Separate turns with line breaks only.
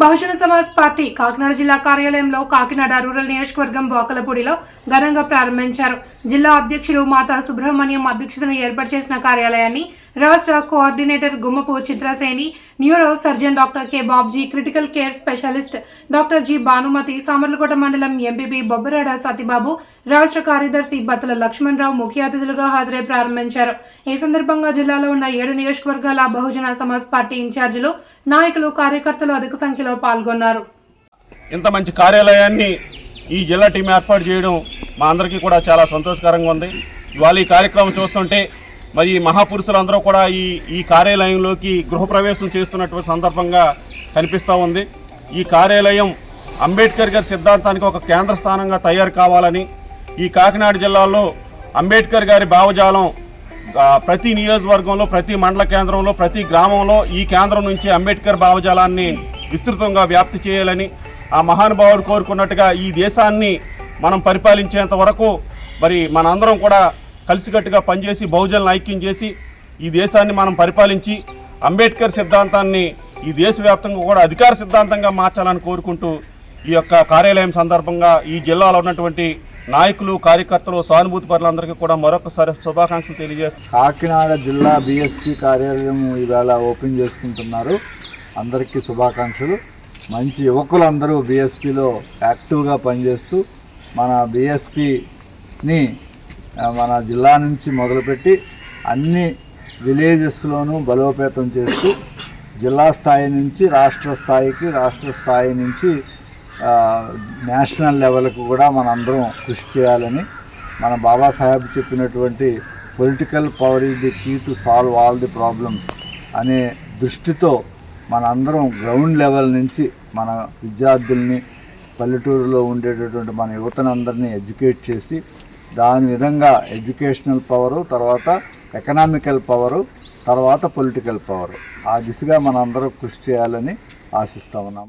Bahujan Samaj party Kakinada జిల్లా కార్యాలయంలో Kakinada rural నియోజకవర్గం వాకలపూడిలో ఘనంగా ప్రారంభించారు. జిల్లా అధ్యక్షులు మాతా సుబ్రహ్మణ్యం అధ్యక్షతన ఏర్పాటు చేసిన కార్యాలయాన్ని రాష్ట్ర coordinator Gummapu Chitraseni neuro surgeon doctor K. Babji critical care specialist doctor G. Bhanumathi Samarlakota మండలం ఎంపీపీ బొబ్బరాడ సతీబాబు రాష్ట్ర కార్యదర్శి బత్తల లక్ష్మణరావు ముఖ్య అతిథులుగా హాజరై ప్రారంభించారు. ఈ సందర్భంగా జిల్లాలో ఉన్న ఏడు నియోజకవర్గాల బహుజన సమాజ్ పార్టీ ఇన్ఛార్జీలు నాయకులు కార్యకర్తలు అధిక సంఖ్యలో పాల్గొన్నారు.
ఇంత మంచి కార్యాలయాన్ని ఈ జిల్లా టీం ఏర్పాటు చేయడం మా అందరికీ కూడా చాలా సంతోషకరంగా ఉంది. ఇవాళ ఈ కార్యక్రమం చూస్తుంటే మరి ఈ మహాపురుషులందరూ కూడా ఈ ఈ కార్యాలయంలోకి గృహప్రవేశం చేస్తున్నటువంటి సందర్భంగా కనిపిస్తూ ఉంది. ఈ కార్యాలయం అంబేద్కర్ గారి సిద్ధాంతానికి ఒక కేంద్ర స్థానంగా తయారు కావాలని ఈ కాకినాడ జిల్లాలో అంబేద్కర్ గారి భావజాలం ప్రతి నియోజకవర్గంలో ప్రతి మండల కేంద్రంలో ప్రతి గ్రామంలో ఈ కేంద్రం నుంచి అంబేద్కర్ భావజాలాన్ని విస్తృతంగా వ్యాప్తి చేయాలని ఆ మహానుభావుడు కోరుకున్నట్టుగా ఈ దేశాన్ని మనం పరిపాలించేంత వరకు మరి మనందరం కూడా కలిసికట్టుగా పనిచేసి బహుజనులను ఐక్యం చేసి ఈ దేశాన్ని మనం పరిపాలించి అంబేద్కర్ సిద్ధాంతాన్ని ఈ దేశవ్యాప్తంగా కూడా అధికార సిద్ధాంతంగా మార్చాలని కోరుకుంటూ ఈ యొక్క కార్యాలయం సందర్భంగా ఈ జిల్లాలో ఉన్నటువంటి నాయకులు కార్యకర్తలు సానుభూతి పరులందరికీ కూడా మరొకసారి శుభాకాంక్షలు తెలియజేస్తారు
కాకినాడ జిల్లా బీఎస్పీ కార్యాలయం ఈవేళ ఓపెన్ చేసుకుంటున్నారు. అందరికీ శుభాకాంక్షలు. మంచి యువకులందరూ బీఎస్పీలో యాక్టివ్గా పనిచేస్తూ మన బీఎస్పీని మన జిల్లా నుంచి మొదలుపెట్టి అన్ని విలేజెస్లోనూ బలోపేతం చేస్తూ జిల్లా స్థాయి నుంచి రాష్ట్ర స్థాయికి రాష్ట్ర స్థాయి నుంచి నేషనల్ లెవెల్కు కూడా మనందరం కృషి చేయాలని మన బాబాసాహెబ్ చెప్పినటువంటి political power is the key to solve all the problems అనే దృష్టితో మనందరం గ్రౌండ్ లెవెల్ నుంచి మన విద్యార్థుల్ని పల్లెటూరులో ఉండేటటువంటి మన యువతనందరినీ ఎడ్యుకేట్ చేసి దాని విధంగా ఎడ్యుకేషనల్ పవరు తర్వాత ఎకనామికల్ పవరు తర్వాత పొలిటికల్ పవరు. ఆ దిశగా మనందరం కృషి చేయాలని ఆశిస్తా ఉన్నాము.